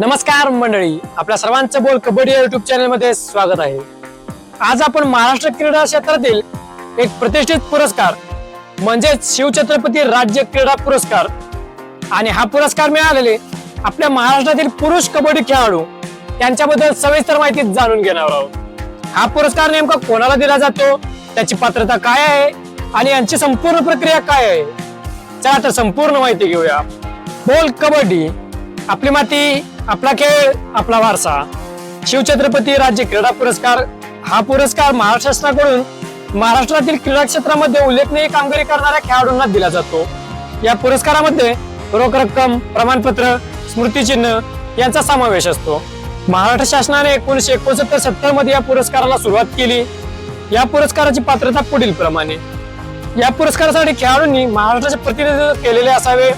नमस्कार मंडळी आपल्या सर्वांचं बोल कबड्डी युट्यूब चॅनलमध्ये स्वागत आहे. आज आपण महाराष्ट्र क्रीडा क्षेत्रातील एक प्रतिष्ठित पुरस्कार म्हणजेच शिवछत्रपती राज्य क्रीडा पुरस्कार. आणि हा पुरस्कार मिळालेले आपल्या महाराष्ट्रातील पुरुष कबड्डी खेळाडू यांच्याबद्दल सविस्तर माहिती जाणून घेणार आहोत. हा पुरस्कार नेमका कोणाला दिला जातो त्याची पात्रता काय आहे आणि यांची संपूर्ण प्रक्रिया काय आहे? चला तर संपूर्ण माहिती घेऊया. बोल कबड्डी आपली माती आपला खेळ आपला वारसा. शिवछत्रपती राज्य क्रीडा पुरस्कार हा पुरस्कार महाराष्ट्र शासनाकडून महाराष्ट्रातील क्रीडा क्षेत्रामध्ये उल्लेखनीय कामगिरी करणाऱ्या खेळाडूंना दिला जातो. या पुरस्कारामध्ये रोख रक्कम प्रमाणपत्र स्मृतिचिन्ह यांचा समावेश असतो. महाराष्ट्र शासनाने एकोणीसशे एकोणसत्तर सत्तरमध्ये या पुरस्काराला सुरुवात केली. या पुरस्काराची पात्रता पुढील प्रमाणे. या पुरस्कारासाठी खेळाडूंनी महाराष्ट्राचे प्रतिनिधित्व केलेले असावे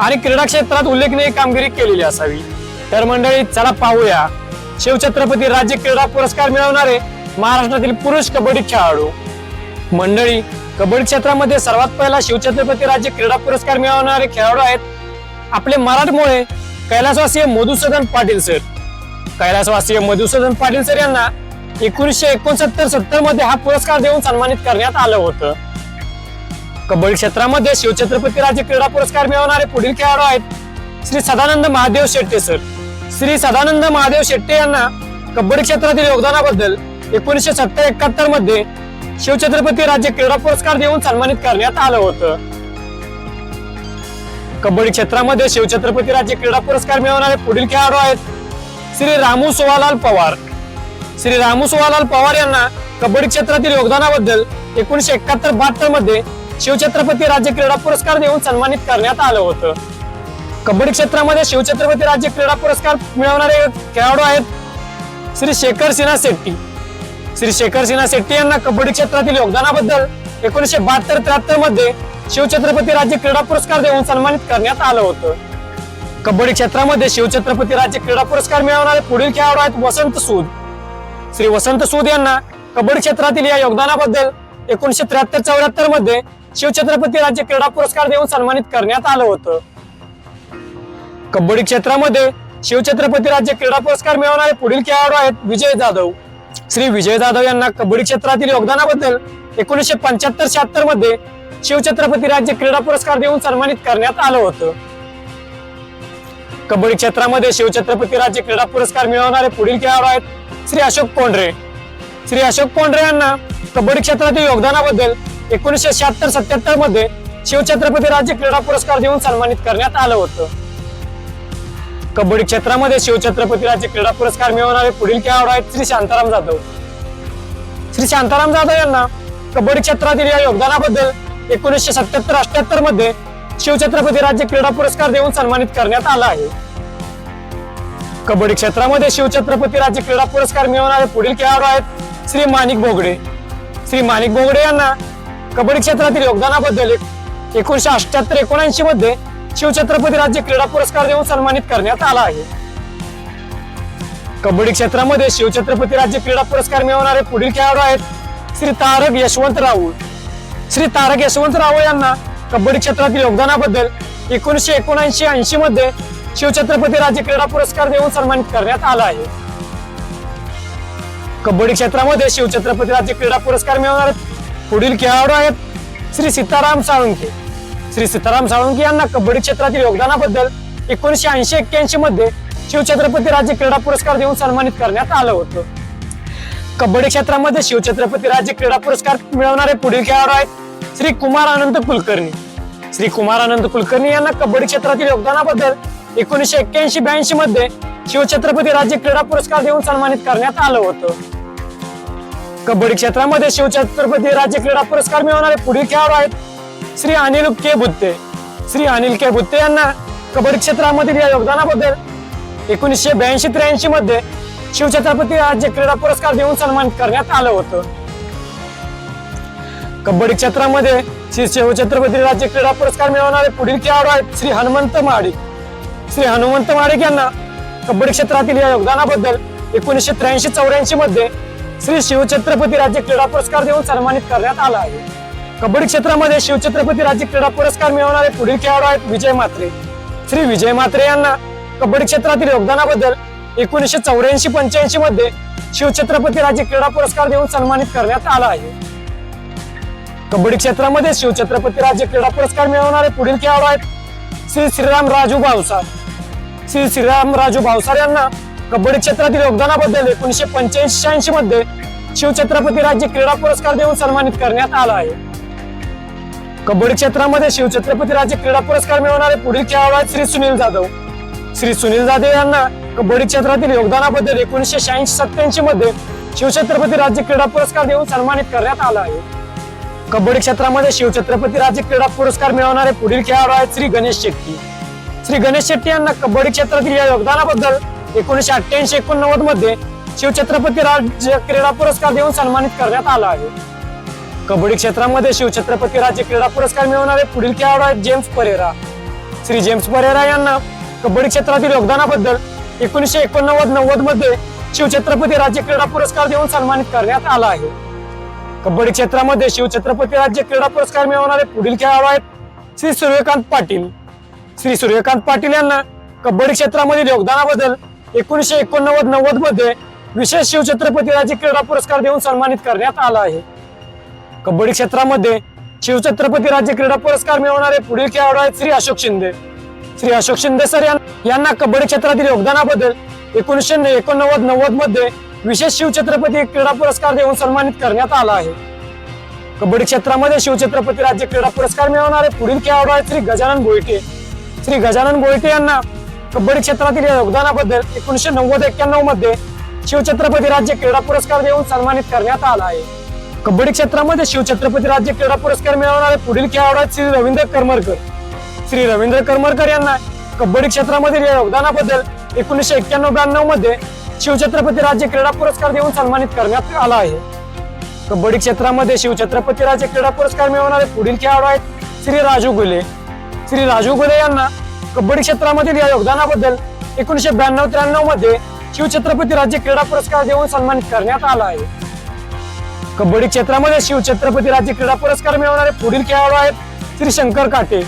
आणि क्रीडा क्षेत्रात उल्लेखनीय कामगिरी केलेली असावी. तर मंडळी चला पाहूया. शिवछत्रपती राज्य क्रीडा पुरस्कार मिळवणारे महाराष्ट्रातील पुरुष कबड्डी खेळाडू. मंडळी कबड्डी क्षेत्रामध्ये सर्वात पहिला शिवछत्रपती राज्य क्रीडा पुरस्कार मिळवणारे खेळाडू आहेत आपले मराठमोळे कैलासवासीय मधुसूदन पाटील सर कैलासवासीय मधुसूदन पाटील सर यांना एकोणीसशे एकोणसत्तर सत्तरमध्ये हा पुरस्कार देऊन सन्मानित करण्यात आलं होतं. कबड्डी क्षेत्रामध्ये शिवछत्रपती राज्य क्रीडा पुरस्कार मिळवणारे पुढील खेळाडू आहेत श्री सदानंद महादेव शेट्टे सर श्री सदानंद महादेव शेट्टे यांना कबड्डी क्षेत्रातील योगदानाबद्दल एकोणीसशे सत्तर एकाहत्तरमध्ये शिवछत्रपती राज्य क्रीडा पुरस्कार देऊन सन्मानित करण्यात आलं होतं. कबड्डी क्षेत्रामध्ये शिवछत्रपती राज्य क्रीडा पुरस्कार मिळवणारे पुढील खेळाडू आहेत श्री रामू सोवालाल पवार. श्री रामू सोवालाल पवार यांना कबड्डी क्षेत्रातील योगदानाबद्दल एकोणीशे एकाहत्तर बहात्तरमध्ये शिवछत्रपती राज्य क्रीडा पुरस्कार देऊन सन्मानित करण्यात आलं होतं. कबड्डी क्षेत्रामध्ये शिवछत्रपती राज्य क्रीडा पुरस्कार मिळवणारे खेळाडू आहेत श्री शेखर सिन्हा शेट्टी. श्री शेखर सिन्हा शेट्टी यांना कबड्डी क्षेत्रातील योगदानाबद्दल एकोणीशे बहात्तर त्र्याहत्तरमध्ये शिवछत्रपती राज्य क्रीडा पुरस्कार देऊन सन्मानित करण्यात आलं होतं. कबड्डी क्षेत्रामध्ये शिवछत्रपती राज्य क्रीडा पुरस्कार मिळवणारे पुढील खेळाडू आहेत वसंत सूद. श्री वसंत सूद यांना कबड्डी क्षेत्रातील या योगदानाबद्दल एकोणीशे त्र्याहत्तर चौऱ्याहत्तरमध्ये शिवछत्रपती राज्य क्रीडा पुरस्कार देऊन सन्मानित करण्यात आलं होतं. कबड्डी क्षेत्रामध्ये शिवछत्रपती राज्य क्रीडा पुरस्कार मिळवणारे पुढील खेळाडू आहेत विजय जाधव. श्री विजय जाधव यांना कबड्डी क्षेत्रातील योगदानाबद्दल एकोणीशे पंच्याहत्तर शहात्तरमध्ये शिवछत्रपती राज्य क्रीडा पुरस्कार देऊन सन्मानित करण्यात आलं होतं. कबड्डी क्षेत्रामध्ये शिवछत्रपती राज्य क्रीडा पुरस्कार मिळवणारे पुढील खेळाडू आहेत श्री अशोक कोंढरे. श्री अशोक कोंढरे यांना कबड्डी क्षेत्रातील योगदानाबद्दल एकोणीसशे शहात्तर सत्याहत्तरमध्ये शिवछत्रपती राज्य क्रीडा पुरस्कार देऊन सन्मानित करण्यात आलं होतं. कबड्डी क्षेत्रामध्ये शिवछत्रपती राज्य क्रीडा पुरस्कार मिळवणारे पुढील खेळाडू आहेत श्री शांताराम जाधव. श्री शांताराम जाधव यांना कबड्डी क्षेत्रातील या योगदानाबद्दल एकोणीसशे सत्याहत्तर अठ्याहत्तरमध्ये शिवछत्रपती राज्य क्रीडा पुरस्कार देऊन सन्मानित करण्यात आला आहे. कबड्डी क्षेत्रामध्ये शिवछत्रपती राज्य क्रीडा पुरस्कार मिळवणारे पुढील खेळाडू आहेत श्री माणिक बोगडे. श्री माणिक बोगडे यांना कबड्डी क्षेत्रातील योगदानाबद्दल एकोणीशे एकोणीसशे अठ्याहत्तर एकोणऐंशी मध्ये शिवछत्रपती राज्य क्रीडा पुरस्कार देऊन सन्मानित करण्यात आला आहे. कबड्डी क्षेत्रामध्ये शिवछत्रपती राज्य क्रीडा पुरस्कार मिळवणारे पुढील खेळाडू आहेत श्री तारक यशवंत राऊळ. श्री तारक यशवंत राऊळ यांना कबड्डी क्षेत्रातील योगदानाबद्दल एकोणीसशे एकोणऐंशी ऐंशी मध्ये शिवछत्रपती राज्य क्रीडा पुरस्कार देऊन सन्मानित करण्यात आला आहे. कबड्डी क्षेत्रामध्ये शिवछत्रपती राज्य क्रीडा पुरस्कार मिळवणारे पुढील खेळाडू आहेत श्री सीताराम साळुंके श्री सीताराम साळुंके यांना कबड्डी क्षेत्रातील योगदानाबद्दल एकोणीशे ऐंशी एक्क्याऐंशी मध्ये शिवछत्रपती राज्य क्रीडा पुरस्कार देऊन सन्मानित करण्यात आलं होतं. कबड्डी क्षेत्रामध्ये शिवछत्रपती राज्य क्रीडा पुरस्कार मिळवणारे पुढील खेळाडू आहेत श्री कुमार आनंद कुलकर्णी. श्री कुमार आनंद कुलकर्णी यांना कबड्डी क्षेत्रातील योगदानाबद्दल एकोणीशे एक्क्याऐंशी ब्याऐंशी मध्ये शिवछत्रपती राज्य क्रीडा पुरस्कार देऊन सन्मानित करण्यात आलं होतं. कबड्डी क्षेत्रामध्ये शिवछत्रपती राज्य क्रीडा पुरस्कार मिळवणारे पुढील खेळाडू आहेत श्री अनिल के बुत्ते. श्री अनिल के बुत्ते यांना कबड्डी क्षेत्रामधील या योगदानाबद्दल एकोणीसशे ब्याऐंशी त्र्याऐंशी मध्ये शिवछत्रपती राज्य क्रीडा पुरस्कार देऊन सन्मान करण्यात आलं होतं. कबड्डी क्षेत्रामध्ये श्री शिवछत्रपती राज्य क्रीडा पुरस्कार मिळवणारे पुढील खेळाडू आहेत श्री हनुमंत महाडिक श्री हनुमंत महाडिक यांना कबड्डी क्षेत्रातील या योगदानाबद्दल एकोणीसशे त्र्याऐंशी चौऱ्याऐंशी मध्ये श्री शिवछत्रपती राज्य क्रीडा पुरस्कार देऊन सन्मानित करण्यात आला आहे. कबड्डी क्षेत्रामध्ये शिवछत्रपती राज्य क्रीडा पुरस्कार मिळवणारे पुढील खेळाडू आहेत विजय मात्रे श्री विजय मात्रे यांना कबड्डी क्षेत्रातील योगदानाबद्दल एकोणीसशे चौऱ्याऐंशी पंच्याऐंशी मध्ये शिवछत्रपती राज्य क्रीडा पुरस्कार देऊन सन्मानित करण्यात आला आहे. कबड्डी क्षेत्रामध्ये शिवछत्रपती राज्य क्रीडा पुरस्कार मिळवणारे पुढील खेळाडू आहेत श्री श्रीराम राजू भावसार श्री श्रीराम राजू भावसार यांना कबड्डी क्षेत्रातील योगदानाबद्दल एकोणीसशे पंच्याऐंशी शहाऐंशी मध्ये शिवछत्रपती राज्य क्रीडा पुरस्कार देऊन सन्मानित करण्यात आला आहे. कबड्डी क्षेत्रामध्ये शिवछत्रपती राज्य क्रीडा पुरस्कार मिळवणारे पुढील खेळाडू आहेत श्री सुनील जाधव. श्री सुनील जाधव यांना कबड्डी क्षेत्रातील योगदानाबद्दल एकोणीसशे शहाऐंशी सत्याऐंशी मध्ये शिवछत्रपती राज्य क्रीडा पुरस्कार देऊन सन्मानित करण्यात आला आहे. कबड्डी क्षेत्रामध्ये शिवछत्रपती राज्य क्रीडा पुरस्कार मिळवणारे पुढील खेळाडू आहेत श्री गणेश शेट्टी. श्री गणेश शेट्टी यांना कबड्डी क्षेत्रातील या योगदानाबद्दल एकोणीसशे अठ्ठ्याऐंशी एकोणनव्वदमध्ये शिवछत्रपती राज्य क्रीडा पुरस्कार देऊन सन्मानित करण्यात आला आहे. कबड्डी क्षेत्रामध्ये शिवछत्रपती राज्य क्रीडा पुरस्कार मिळवणारे पुढील खेळाडू आहेत जेम्स परेरा. श्री जेम्स परेरा यांना कबड्डी क्षेत्रातील योगदानाबद्दल एकोणीसशे एकोणनव्वद नव्वदमध्ये शिवछत्रपती राज्य क्रीडा पुरस्कार देऊन सन्मानित करण्यात आला आहे. कबड्डी क्षेत्रामध्ये शिवछत्रपती राज्य क्रीडा पुरस्कार मिळवणारे पुढील खेळाडू आहेत श्री सूर्यकांत पाटील. श्री सूर्यकांत पाटील यांना कबड्डी क्षेत्रामधील योगदानाबद्दल एकोणीसशे एकोणनव्वद नव्वदमध्ये विशेष शिवछत्रपती राज्य क्रीडा पुरस्कार देऊन सन्मानित करण्यात आला आहे. कबड्डी क्षेत्रामध्ये शिवछत्रपती राज्य क्रीडा पुरस्कार मिळवणारे पुढील खेळाडू आहेत श्री अशोक शिंदे. श्री अशोक शिंदे सर यांना कबड्डी क्षेत्रातील योगदानाबद्दल एकोणीसशे एकोणनव्वद नव्वदमध्ये विशेष शिवछत्रपती क्रीडा पुरस्कार देऊन सन्मानित करण्यात आला आहे. कबड्डी क्षेत्रामध्ये शिवछत्रपती राज्य क्रीडा पुरस्कार मिळवणारे पुढील खेळाडू आहेत श्री गजानन गोयटे. श्री गजानन गोयटे यांना कबड्डी क्षेत्रातील योगदानाबद्दल एकोणीसशे नव्वद एक्क्याण्णवमध्ये शिवछत्रपती राज्य क्रीडा पुरस्कार देऊन सन्मानित करण्यात आला आहे. कबड्डी क्षेत्रामध्ये शिवछत्रपती राज्य क्रीडा पुरस्कार मिळवणारे पुढील खेळाडू आहेत श्री रवींद्र करमरकर. श्री रवींद्र करमरकर यांना कबड्डी क्षेत्रामधील या योगदानाबद्दल एकोणीसशे एक्क्याण्णव ब्याण्णवमध्ये शिवछत्रपती राज्य क्रीडा पुरस्कार देऊन सन्मानित करण्यात आला आहे. कबड्डी क्षेत्रामध्ये शिवछत्रपती राज्य क्रीडा पुरस्कार मिळवणारे पुढील खेळाडू आहेत श्री राजू गुले. श्री राजू गुले यांना कबड्डी क्षेत्रामधील या योगदानाबद्दल एकोणीसशे ब्याण्णव त्र्याण्णवमध्ये शिवछत्रपती राज्य क्रीडा पुरस्कार देऊन सन्मानित करण्यात आला आहे. कबड्डी क्षेत्रामध्ये शिवछत्रपती राज्य क्रीडा पुरस्कार मिळवणारे पुढील खेळाडू आहेत श्री शंकर काटे.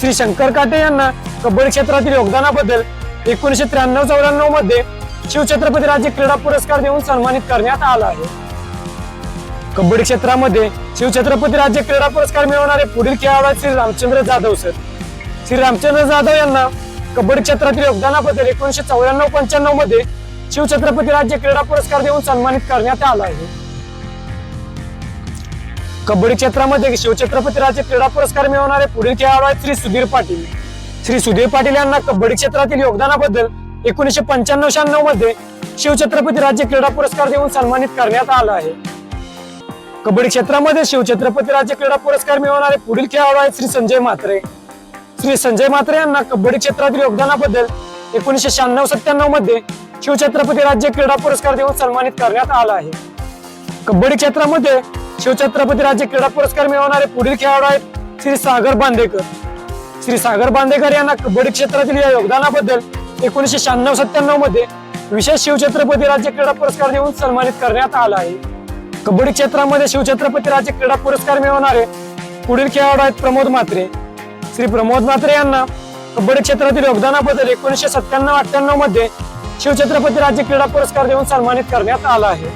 श्री शंकर काटे यांना कबड्डी क्षेत्रातील योगदानाबद्दल एकोणीशे त्र्याण्णव चौऱ्याण्णवमध्ये शिवछत्रपती राज्य क्रीडा पुरस्कार देऊन सन्मानित करण्यात आला आहे. कबड्डी क्षेत्रामध्ये शिवछत्रपती राज्य क्रीडा पुरस्कार मिळवणारे पुढील खेळाडू आहेत श्री रामचंद्र जाधव सर. श्री रामचंद्र जाधव यांना कबड्डी क्षेत्रातील योगदानाबद्दल एकोणीशे चौऱ्याण्णव पंच्याण्णवमध्ये शिवछत्रपती राज्य क्रीडा पुरस्कार देऊन सन्मानित करण्यात आला आहे. कबड्डी क्षेत्रामध्ये शिवछत्रपती राज्य क्रीडा पुरस्कार मिळवणारे पुढील खेळाडू आहेत श्री सुधीर पाटील. श्री सुधीर पाटील यांना कबड्डी क्षेत्रातील योगदानाबद्दल एकोणीशे पंच्याण्णव शहाण्णवमध्ये शिवछत्रपती राज्य क्रीडा पुरस्कार देऊन सन्मानित करण्यात आला आहे. कबड्डी क्षेत्रामध्ये शिवछत्रपती राज्य क्रीडा पुरस्कार मिळवणारे पुढील खेळाडू आहेत श्री संजय म्हात्रे. श्री संजय म्हात्रे यांना कबड्डी क्षेत्रातील योगदानाबद्दल एकोणीशे शहाण्णव सत्त्याण्णवमध्ये शिवछत्रपती राज्य क्रीडा पुरस्कार देऊन सन्मानित करण्यात आला आहे. कबड्डी क्षेत्रामध्ये शिवछत्रपती राज्य क्रीडा पुरस्कार मिळवणारे पुढील खेळाडू आहेत श्री सागर बांदेकर. श्री सागर बांदेकर यांना कबड्डी क्षेत्रातील या योगदानाबद्दल एकोणीसशे शहाण्णव सत्त्याण्णवमध्ये विशेष शिवछत्रपती राज्य क्रीडा पुरस्कार देऊन सन्मानित करण्यात आला आहे. कबड्डी क्षेत्रामध्ये शिवछत्रपती राज्य क्रीडा पुरस्कार मिळवणारे पुढील खेळाडू आहेत प्रमोद म्हात्रे. श्री प्रमोद म्हात्रे यांना कबड्डी क्षेत्रातील योगदानाबद्दल एकोणीसशे सत्त्याण्णव अठ्ठ्याण्णवमध्ये शिवछत्रपती राज्य क्रीडा पुरस्कार देऊन सन्मानित करण्यात आला आहे.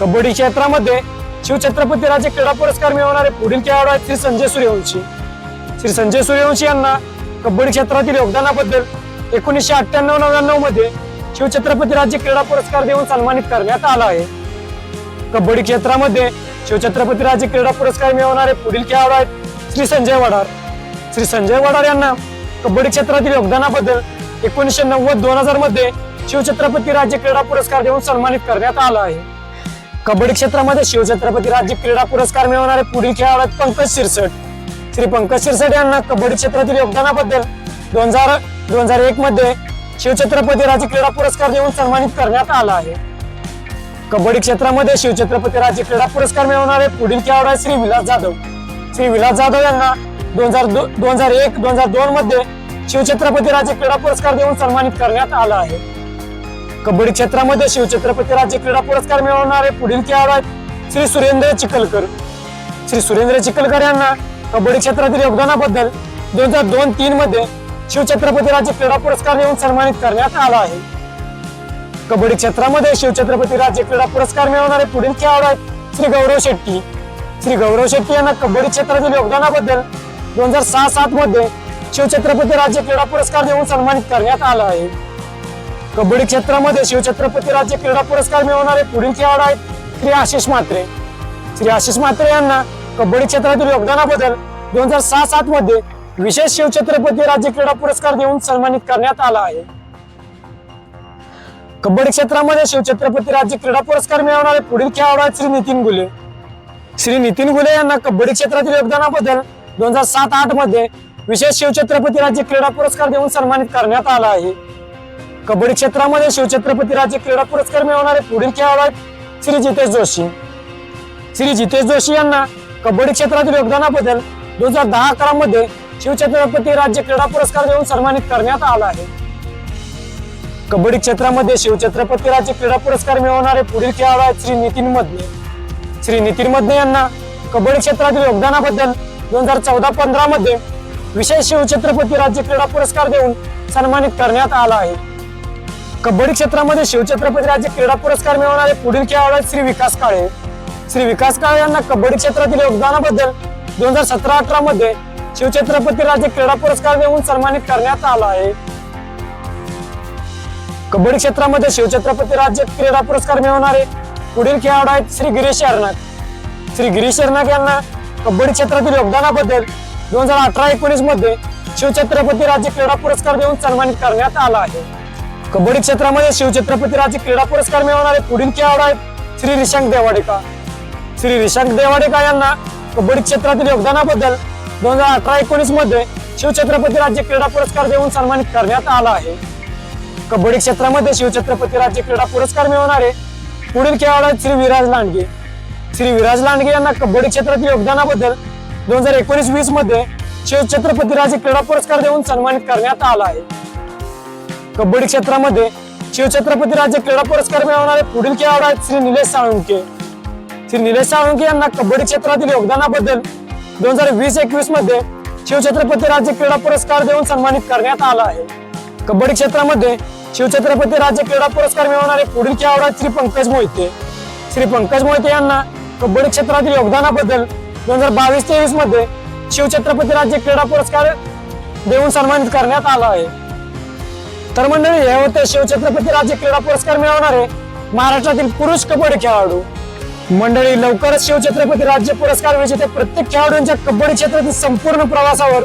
कबड्डी क्षेत्रामध्ये शिवछत्रपती राजे क्रीडा पुरस्कार मिळवणारे पुढील खेळाडू आहेत श्री संजय सूर्यवंशी. श्री संजय सूर्यवंशी यांना कबड्डी क्षेत्रातील योगदानाबद्दल एकोणीसशे अठ्ठ्याण्णव नव्याण्णवमध्ये शिवछत्रपती राज्य क्रीडा पुरस्कार देऊन सन्मानित करण्यात आला आहे. कबड्डी क्षेत्रामध्ये शिवछत्रपती राज्य क्रीडा पुरस्कार मिळवणारे पुढील खेळाडू आहेत श्री संजय वडार. श्री संजय वडार यांना कबड्डी क्षेत्रातील योगदानाबद्दल एकोणीसशे नव्वद दोन हजारमध्ये शिवछत्रपती राज्य क्रीडा पुरस्कार देऊन सन्मानित करण्यात आला आहे. कबड्डी क्षेत्रामध्ये शिवछत्रपती राज्य क्रीडा पुरस्कार मिळवणारे पुढील खेळाडू आहेत पंकज शिरसट. श्री पंकज शिरसट यांना कबड्डी क्षेत्रातील योगदानाबद्दल दोन हजार दोन हजार एक मध्ये शिवछत्रपती राज्य क्रीडा पुरस्कार देऊन सन्मानित करण्यात आला आहे. कबड्डी क्षेत्रामध्ये शिवछत्रपती राज्य क्रीडा पुरस्कार मिळवणारे पुढील खेळाडू आहेत श्री विलास जाधव. श्री विलास जाधव यांना दोन हजार दोन हजार एक दोन हजार दोन मध्ये शिवछत्रपती राज्य क्रीडा पुरस्कार देऊन सन्मानित करण्यात आला आहे. कबड्डी क्षेत्रामध्ये शिवछत्रपती राज्य क्रीडा पुरस्कार मिळवणारे पुढील खेळाडू आहेत श्री सुरेंद्र चिखलकर. श्री सुरेंद्र चिखलकर यांना कबड्डी क्षेत्रातील योगदानाबद्दल दोन हजार दोन तीन मध्ये शिवछत्रपती राज्य क्रीडा पुरस्कार देऊन सन्मानित करण्यात आला आहे. कबड्डी क्षेत्रामध्ये शिवछत्रपती राज्य क्रीडा पुरस्कार मिळवणारे पुढील खेळाडू आहेत श्री गौरव शेट्टी. श्री गौरव शेट्टी यांना कबड्डी क्षेत्रातील योगदानाबद्दल दोन हजार सहा सात मध्ये शिवछत्रपती राज्य क्रीडा पुरस्कार देऊन सन्मानित करण्यात आला आहे. कबड्डी क्षेत्रामध्ये शिवछत्रपती राज्य क्रीडा पुरस्कार मिळवणारे पुढील खेळाडू आहेत श्री आशिष म्हात्रे. श्री आशिष म्हात्रे यांना कबड्डी क्षेत्रातील योगदानाबद्दल दोन हजार सहा सात मध्ये विशेष शिवछत्रपती राज्य क्रीडा पुरस्कार देऊन सन्मानित करण्यात आला आहे. कबड्डी क्षेत्रामध्ये शिवछत्रपती राज्य क्रीडा पुरस्कार मिळवणारे पुढील खेळाडू आहेत श्री नितीन गुले. श्री नितीन गुले यांना कबड्डी क्षेत्रातील योगदानाबद्दल दोन हजार सात आठमध्ये विशेष शिवछत्रपती राज्य क्रीडा पुरस्कार देऊन सन्मानित करण्यात आला आहे. कबड्डी क्षेत्रामध्ये शिवछत्रपती राज्य क्रीडा पुरस्कार मिळवणारे पुढील खेळाडू आहेत श्री जितेश जोशी. श्री जितेश जोशी यांना कबड्डी क्षेत्रातील योगदानाबद्दल दोन हजार दहा अकरा मध्ये शिवछत्रपती राज्य क्रीडा पुरस्कार देऊन सन्मानित करण्यात आला आहे. कबड्डी क्षेत्रामध्ये शिवछत्रपती राज्य क्रीडा पुरस्कार मिळवणारे पुढील खेळाडू आहेत श्री नितीन मदने. श्री नितीन मदने यांना कबड्डी क्षेत्रातील योगदानाबद्दल दोन हजार चौदा पंधरा मध्ये विशेष शिवछत्रपती राज्य क्रीडा पुरस्कार देऊन सन्मानित करण्यात आला आहे. कबड्डी क्षेत्रामध्ये शिवछत्रपती राज्य क्रीडा पुरस्कार मिळवणारे पुढील खेळाडू आहेत श्री विकास काळे. श्री विकास काळे यांना कबड्डी क्षेत्रातील योगदानाबद्दल दोन हजार सतरा अठरा मध्ये शिवछत्रपती राज्य क्रीडा पुरस्कार देऊन सन्मानित करण्यात आला आहे. कबड्डी क्षेत्रामध्ये शिवछत्रपती राज्य क्रीडा पुरस्कार मिळवणारे पुढील खेळाडू आहेत श्री गिरीश अर्नाक श्री गिरीश अर्नाक यांना कबड्डी क्षेत्रातील योगदानाबद्दल दोन हजार अठरा एकोणीसमध्ये शिवछत्रपती राज्य क्रीडा पुरस्कार देऊन सन्मानित करण्यात आला आहे. कबड्डी क्षेत्रामध्ये शिवछत्रपती राजे क्रीडा पुरस्कार मिळवणारे पुढील खेळाडू आहेत श्री रिशांक देवाडेका श्री रिशांक देवाडेका यांना कबड्डी क्षेत्रातील योगदानाबद्दल दोन हजार अठरा एकोणीसमध्ये शिवछत्रपती राज्य क्रीडा पुरस्कार देऊन सन्मानित करण्यात आला आहे. कबड्डी क्षेत्रामध्ये शिवछत्रपती राज्य क्रीडा पुरस्कार मिळवणारे पुढील खेळाडू आहेत श्री विराज लांडगे. श्री विराज लांडगे यांना कबड्डी क्षेत्रातील योगदानाबद्दल दोन हजार एकोणीस वीसमध्ये शिवछत्रपती राज्य क्रीडा पुरस्कार देऊन सन्मानित करण्यात आला आहे. कबड्डी क्षेत्रामध्ये शिवछत्रपती राज्य क्रीडा पुरस्कार मिळवणारे पुढील खेळाडू आहेत श्री निलेश साळुंके श्री निलेश साळुंके यांना कबड्डी क्षेत्रातील योगदानाबद्दल दोन हजार वीस एकवीसमध्ये शिवछत्रपती राज्य क्रीडा पुरस्कार देऊन सन्मानित करण्यात आला आहे. कबड्डी क्षेत्रामध्ये शिवछत्रपती राज्य क्रीडा पुरस्कार मिळवणारे पुढील खेळाडू आहेत श्री पंकज मोहिते. श्री पंकज मोहिते यांना कबड्डी क्षेत्रातील योगदानाबद्दल दोन हजार बावीस तेवीसमध्ये शिवछत्रपती राज्य क्रीडा पुरस्कार देऊन सन्मानित करण्यात आला आहे. तर मंडळी हे होते शिवछत्रपती राज्य क्रीडा पुरस्कार मिळवणारे महाराष्ट्रातील पुरुष कबड्डी खेळाडू. मंडळी लवकरच शिवछत्रपती राज्य पुरस्कार विजेते प्रत्येक खेळाडूंच्या कबड्डी क्षेत्रातील संपूर्ण प्रवासावर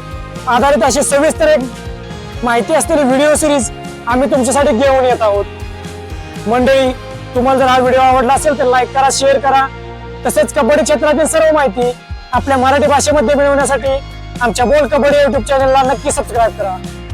आधारित अशी सविस्तर एक माहिती असलेली व्हिडिओ सिरीज आम्ही तुमच्यासाठी घेऊन येत आहोत. मंडळी तुम्हाला जर हा व्हिडिओ आवडला असेल तर लाईक करा शेअर करा. तसेच कबड्डी क्षेत्रातील सर्व माहिती आपल्या मराठी भाषेमध्ये मिळवण्यासाठी आमच्या बोल कबड्डी युट्यूब चॅनलला नक्की सबस्क्राईब करा.